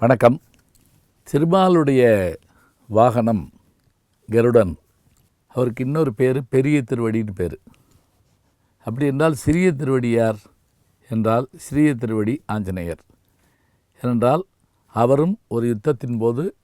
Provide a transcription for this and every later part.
வணக்கம். திருமாலுடைய வாகனம் கருடன். அவருக்கு இன்னொரு பேர் பெரிய திருவடின்னு பேர். அப்படி என்றால் சிறிய திருவடி யார்? என்றால் சிறிய திருவடி ஆஞ்சநேயர். ஏனென்றால் அவரும் ஒரு யுத்தத்தின் போது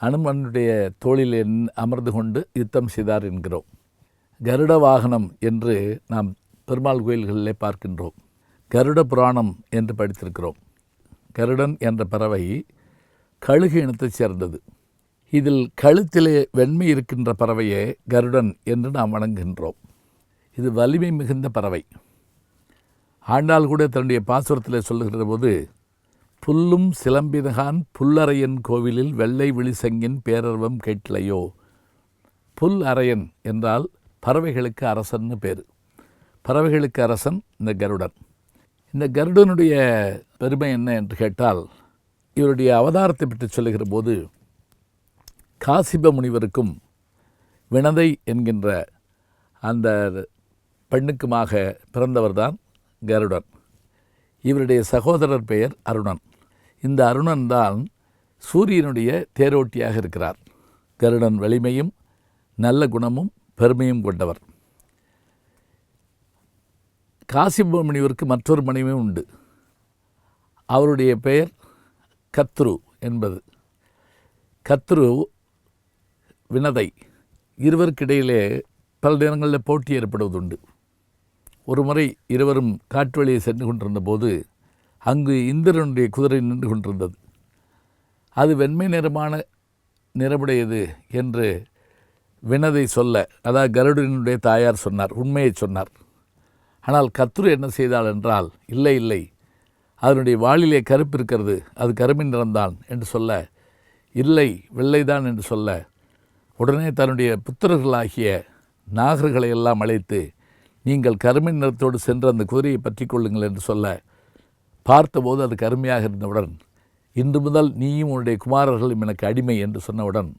அனுமனுடைய தோளில் என்- அமர்ந்து கொண்டு யுத்தம் செய்தார் என்கிறோம். கருட வாகனம் என்று நாம் பெருமாள் கோயில்களிலே பார்க்கின்றோம். கருட புராணம் என்று படித்திருக்கிறோம். கருடன் என்ற பறவை கழுகு இனத்தைச் சேர்ந்தது. இதில் கழுத்திலே வெண்மை இருக்கின்ற பறவையே கருடன் என்று நாம் வணங்குகின்றோம். இது வலிமை மிகுந்த பறவை. ஆண்டாள் கூட தன்னுடைய பாசுரத்தில் சொல்லுகிற போது புல்லும் சிலம்பினகான் புல்லறையன் கோவிலில் வெள்ளை விழிசங்கின் பேரர்வம் கேட்லையோ புல் அரையன் என்றால் பறவைகளுக்கு அரசன்னு பேர். பறவைகளுக்கு அரசன் இந்த கருடன். இந்த கருடனுடைய பெருமை என்ன என்று கேட்டால் இவருடைய அவதாரத்தை பற்றி சொல்லுகிற போது காசிப முனிவருக்கும் வினதை என்கின்ற அந்த பெண்ணுக்குமாக பிறந்தவர்தான் கருடன். இவருடைய சகோதரர் பெயர் அருணன். இந்த அருணன் தான் சூரியனுடைய தேரோட்டியாக இருக்கிறார். கருடன் வலிமையும் நல்ல குணமும் பெருமையும் கொண்டவர். காசிபமணிவருக்கு மற்றொரு மனைவியும் உண்டு. அவருடைய பெயர் கத்ரு என்பது. கத்ரு வினதை இருவருக்கிடையிலே பல நேரங்களில் போட்டி ஏற்படுவதுண்டு. ஒரு முறை இருவரும் காட்டு வழியை சென்று கொண்டிருந்த போது அங்கு இந்திரனுடைய குதிரை நின்று கொண்டிருந்தது. அது வெண்மை நிறமான நிறமுடையது என்று வினதை சொல்ல அதாவது கருடனுடைய தாயார் சொன்னார் உண்மையை சொன்னார். ஆனால் கத்துரு என்ன செய்தாள் என்றால் இல்லை இல்லை அதனுடைய வாளிலே கருப்பு இருக்கிறது அது கருமின் நிறம்தான் என்று சொல்ல இல்லை வெள்ளைதான் என்று சொல்ல உடனே தன்னுடைய புத்திரர்களாகிய நாகர்களை எல்லாம் அழைத்து நீங்கள் கருமின் நிறத்தோடு சென்று அந்த குதிரையை பற்றி கொள்ளுங்கள் என்று சொல்ல பார்த்தபோது அது கருமையாக இருந்தவுடன் இன்று முதல் நீயும் உன்னுடைய குமாரர்களும் எனக்கு அடிமை என்று சொன்னவுடன்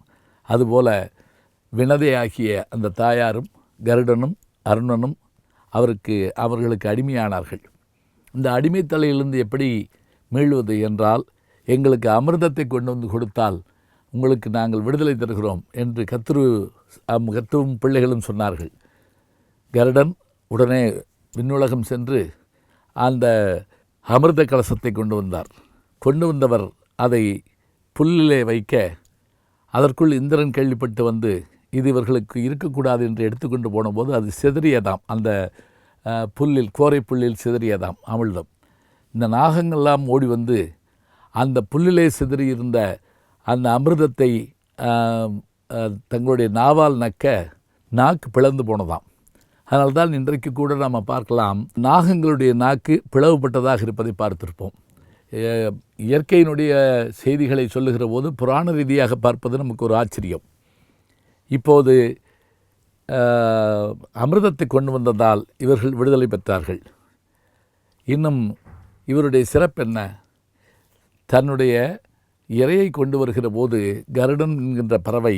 அதுபோல வினதையாகிய அந்த தாயாரும் கருடனும் அருணனும் அவருக்கு அவர்களுக்கு அடிமையானார்கள். இந்த அடிமைத்தலையிலிருந்து எப்படி மீள்வது என்றால் எங்களுக்கு அமிர்தத்தை கொண்டு வந்து கொடுத்தால் உங்களுக்கு நாங்கள் விடுதலை தருகிறோம் என்று கத்துரு கத்துவும் பிள்ளைகளும் சொன்னார்கள். கருடன் உடனே விண்ணுலகம் சென்று அந்த அமிர்த கலசத்தை கொண்டு வந்தார். கொண்டு வந்தவர் அதை புல்லிலே வைக்க அதற்குள் இந்திரன் கேள்விப்பட்டு வந்து இது இவர்களுக்கு இருக்கக்கூடாது என்று எடுத்துக்கொண்டு போனபோது அது சிதறியதாம். அந்த புல்லில் கோரை புல்லில் சிதறியதாம் அமிழ்தம். இந்த நாகங்கள்லாம் ஓடி வந்து அந்த புல்லிலே சிதறியிருந்த அந்த அமிர்தத்தை தங்களுடைய நாவால் நக்க நாக்கு பிளந்து போனதாம். அதனால்தான் இன்றைக்கு கூட நாம் பார்க்கலாம் நாகங்களுடைய நாக்கு பிளவுபட்டதாக இருப்பதை பார்த்திருப்போம். இயற்கையினுடைய செய்திகளை சொல்லுகிற போது புராண ரீதியாக பார்ப்பது நமக்கு ஒரு ஆச்சரியம். இப்போது அமிர்தத்தை கொண்டு வந்ததால் இவர்கள் விடுதலை பெற்றார்கள். இன்னும் இவருடைய சிறப்பு என்ன? தன்னுடைய இறையை கொண்டு வருகிற போது கருடன் என்கின்ற பறவை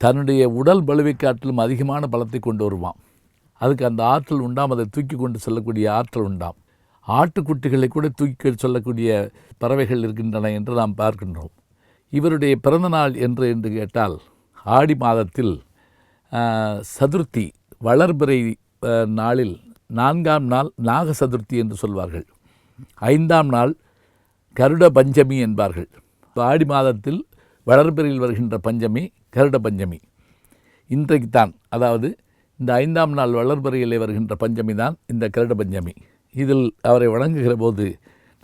தன்னுடைய உடல் பலுவை காட்டிலும் அதிகமான பலத்தை கொண்டு வருவான் அதுக்கு அந்த ஆற்றல் உண்டாம் அதை தூக்கி கொண்டு செல்லக்கூடிய ஆற்றல் உண்டாம். ஆட்டுக்குட்டிகளை கூட தூக்கி சொல்லக்கூடிய பறவைகள் இருக்கின்றன என்று நாம் பார்க்கின்றோம். இவருடைய பிறந்த நாள் என்று என்று கேட்டால் ஆடி மாதத்தில் சதுர்த்தி வளர்பிறை நாளில் நான்காம் நாள் நாக சதுர்த்தி என்று சொல்வார்கள். ஐந்தாம் நாள் கருட பஞ்சமி என்பார்கள். ஆடி மாதத்தில் வளர்பிறையில் வருகின்ற பஞ்சமி கருட பஞ்சமி. இன்றைக்கு தான் அதாவது இந்த ஐந்தாம் நாள் வளர்பிறையிலே வருகின்ற பஞ்சமி தான் இந்த கருட பஞ்சமி. இதில் அவரை வணங்குகிற போது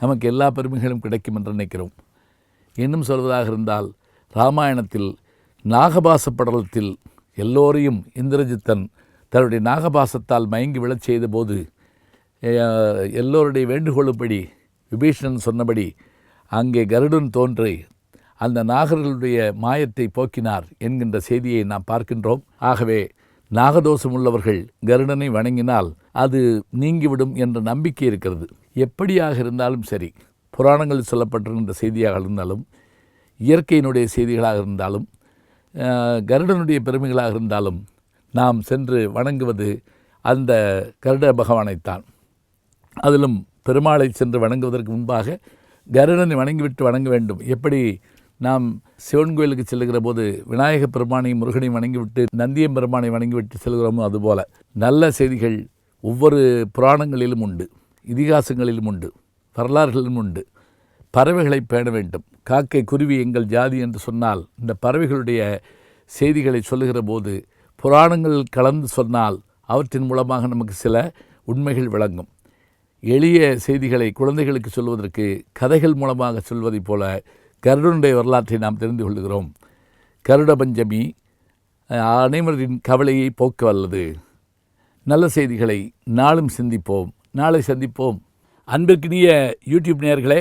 நமக்கு எல்லா பெருமைகளும் கிடைக்கும் என்று நினைக்கிறோம். இன்னும் சொல்வதாக இருந்தால் ராமாயணத்தில் நாகபாச படலத்தில் எல்லோரையும் இந்திரஜித்தன் தன்னுடைய நாகபாசத்தால் மயங்கி விழச் செய்தபோது எல்லோருடைய வேண்டுகோளுப்படி விபீஷணன் சொன்னபடி அங்கே கருடன் தோன்றி அந்த நாகர்களுடைய மாயத்தை போக்கினார் என்கின்ற செய்தியை நாம் பார்க்கின்றோம். ஆகவே நாகதோஷம் உள்ளவர்கள் கருடனை வணங்கினால் அது நீங்கிவிடும் என்ற நம்பிக்கை இருக்கிறது. எப்படியாக இருந்தாலும் சரி புராணங்களில் சொல்லப்பட்டிருந்த செய்தியாக இருந்தாலும் இயற்கையினுடைய செய்திகளாக இருந்தாலும் கருடனுடைய பெருமைகளாக இருந்தாலும் நாம் சென்று வணங்குவது அந்த கருட பகவானைத்தான். அதிலும் பெருமாளை சென்று வணங்குவதற்கு முன்பாக கருடனை வணங்கிவிட்டு வணங்க வேண்டும். எப்படி நாம் சிவன் கோயிலுக்கு செல்லுகிற போது விநாயக பெருமானையும் முருகனையும் வணங்கிவிட்டு நந்தியம் பெருமானை வணங்கிவிட்டு செல்கிறோமோ அதுபோல் நல்ல செய்திகள் ஒவ்வொரு புராணங்களிலும் உண்டு இதிகாசங்களிலும் உண்டு வரலாறுகளிலும் உண்டு. பறவைகளை பேண வேண்டும். காக்கை குருவி எங்கள் ஜாதி என்று சொன்னால் இந்த பறவைகளுடைய செய்திகளை சொல்லுகிற போது புராணங்கள் கலந்து சொன்னால் அவற்றின் மூலமாக நமக்கு சில உண்மைகள் விளங்கும். எளிய செய்திகளை குழந்தைகளுக்கு சொல்வதற்கு கதைகள் மூலமாக சொல்வதைப் போல கருடனுடைய வரலாற்றை நாம் தெரிந்து கொள்கிறோம். கருட பஞ்சமி அனைவரின் கவலையை போக்க வல்லது. நல்ல செய்திகளை நாளும் சிந்திப்போம். நாளை சந்திப்போம். அன்பிற்கினிய யூடியூப் நேயர்களே